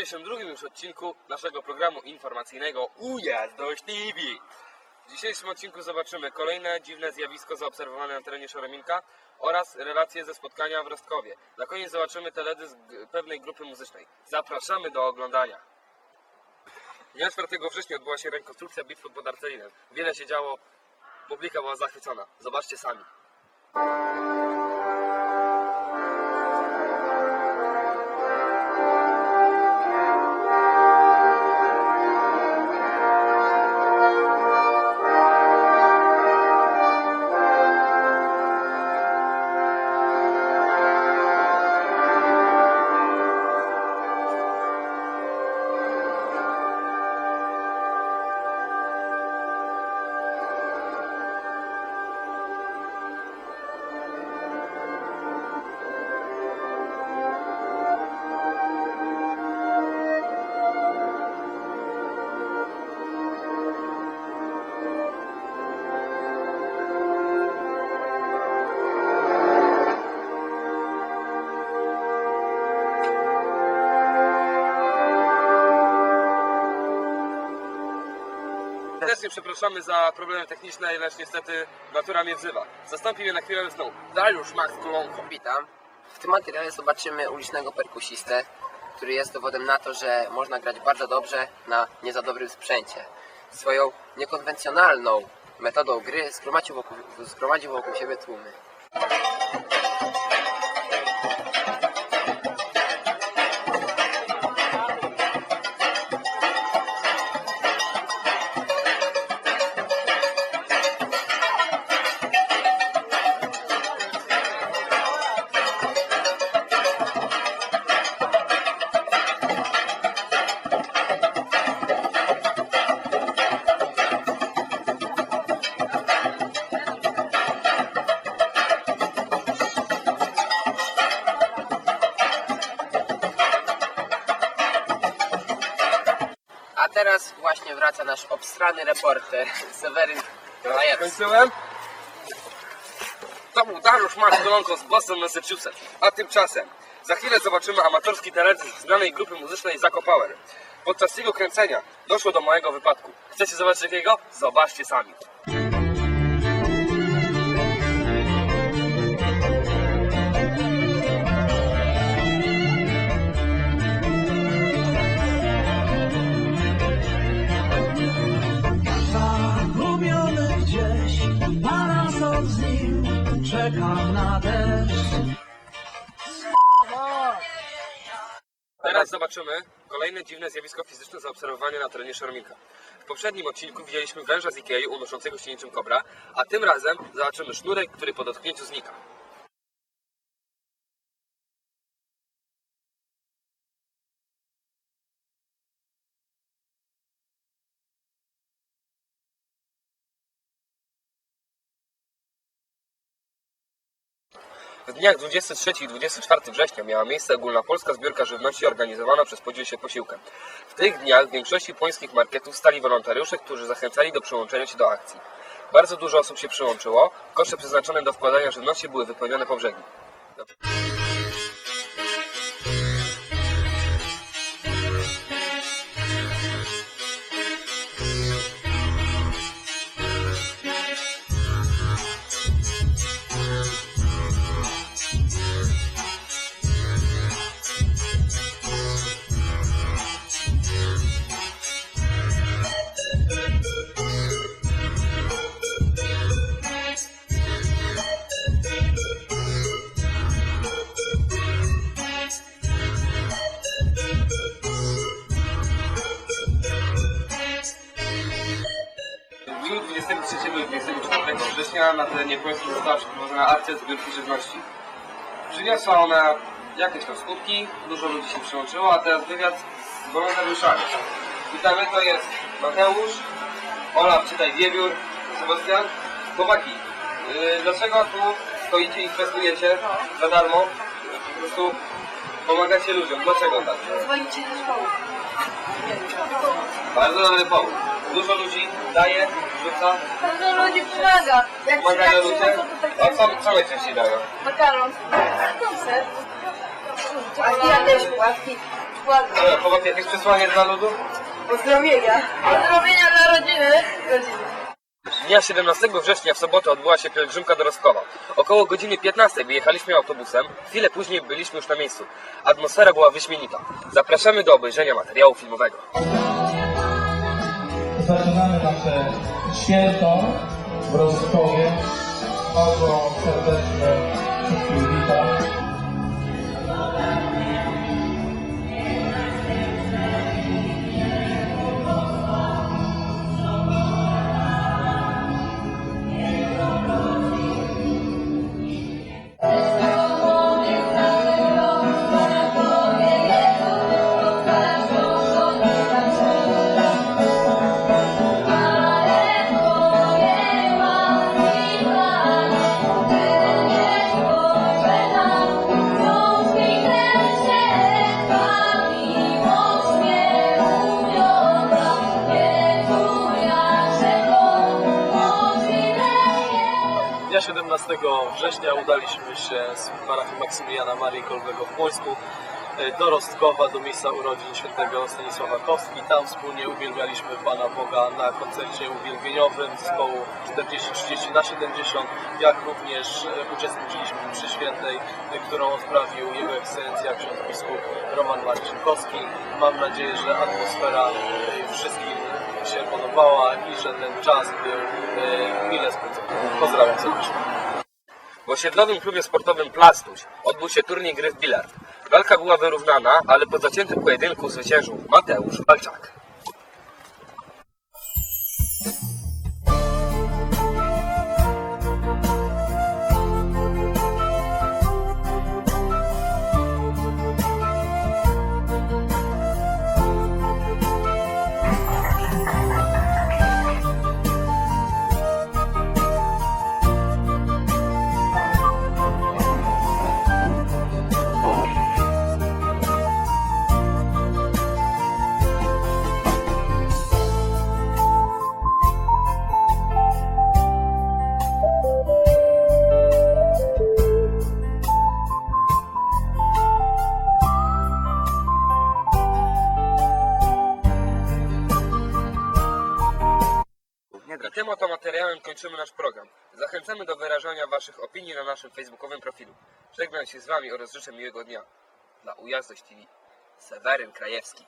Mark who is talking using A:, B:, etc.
A: dzisiejszym drugim już odcinku naszego programu informacyjnego Ujazdość TV. W dzisiejszym odcinku zobaczymy kolejne dziwne zjawisko zaobserwowane na terenie Szorominka oraz relacje ze spotkania w Rostkowie. Na koniec zobaczymy teledysk pewnej grupy muzycznej. Zapraszamy do oglądania. Dnia 4 września odbyła się rekonstrukcja bitwy pod Arcelinem. Wiele się działo, publika była zachwycona. Zobaczcie sami. Serdecznie przepraszamy za problemy techniczne, lecz niestety natura mnie wzywa. Zastąpi mnie na chwilę znowu Dariusz Max Kolonko.
B: Witam. W tym materiale zobaczymy ulicznego perkusistę, który jest dowodem na to, że można grać bardzo dobrze na nie za dobrym sprzęcie. Swoją niekonwencjonalną metodą gry zgromadził wokół, zgromadził wokół siebie tłumy. Teraz właśnie wraca nasz obstrany reporter Seweryn Krajewski.
A: Skończyłem? To był Dariusz Max Kolonko z Boston, Massachusetts. A tymczasem za chwilę zobaczymy amatorski teledysk znanej grupy muzycznej Zako Power. Podczas tego kręcenia doszło do mojego wypadku. Chcecie zobaczyć jakiego? Zobaczcie sami.
C: Czekam na deszcz.
A: Teraz zobaczymy kolejne dziwne zjawisko fizyczne zaobserwowane na terenie Szarminka. W poprzednim odcinku widzieliśmy węża z Ikei unoszącego się niczym kobra, a tym razem zobaczymy sznurek, który po dotknięciu znika. W dniach 23 i 24 września miała miejsce ogólnopolska zbiórka żywności organizowana przez Podziel się posiłkiem. W tych dniach w większości pońskich marketów stali wolontariusze, którzy zachęcali do przyłączenia się do akcji. Bardzo dużo osób się przyłączyło, kosze przeznaczone do wkładania żywności były wypełnione po brzegi. Dniu 23 i 24 września na terenie Polski została przeprowadzona akcja zbiórki żywności. Przyniosła ona jakieś tam skutki, dużo ludzi się przyłączyło, a teraz wywiad z wolontariuszami. Witamy, to jest Mateusz, Olaf, czytaj Wiewiór, Sebastian. Chłopaki, yy, dlaczego tu stoicie i kwestujecie za darmo? Po prostu pomagacie ludziom. Dlaczego tak?
D: Dzwonicie do szkoły.
A: Bardzo dobry pomysł. Dużo ludzi daje, rzuca,
D: Dużo ludzi pomaga. Jak się
A: pomagają
D: tak
A: ludzie.
D: to
A: A co, co najczęściej dają?
D: makaron. Koncert. A ja też łapki. Ładnie.
A: E, Chłopak, jakieś przesłanie dla ludu?
D: Pozdrowienia. Pozdrowienia dla rodziny. Rodziny.
A: Dnia 17 września w sobotę odbyła się pielgrzymka do Rostkowa. Około godziny 15 wyjechaliśmy autobusem, chwilę później byliśmy już na miejscu. Atmosfera była wyśmienita. Zapraszamy do obejrzenia materiału filmowego.
E: Zaczynamy nasze święto w Rostkowie. Bardzo serdecznie wszystkich witam.
F: Dnia 17 września udaliśmy się z parafii Maksymiliana Marii Kolbego w Płońsku e, do Rostkowa, do miejsca urodzin świętego Stanisława Kowski. Tam wspólnie uwielbialiśmy Pana Boga na koncercie uwielbieniowym zespołu 40-30 na 70, jak również e, uczestniczyliśmy w mszy świętej, e, którą odprawił Jego Ekscelencja ksiądz biskup Roman Marcinkowski. Mam nadzieję, że atmosfera e, wszystkim się podobała i że ten czas był e, mile spędzony. Pozdrawiam serdecznie.
A: W osiedlowym klubie sportowym Plastuś odbył się turniej gry w bilard. Walka była wyrównana, ale po zaciętym pojedynku zwyciężył Mateusz Walczak. Tym oto materiałem kończymy nasz program. Zachęcamy do wyrażania Waszych opinii na naszym facebookowym profilu. Żegnam się z Wami oraz życzę miłego dnia. Dla Ujazdość TV. Seweryn Krajewski.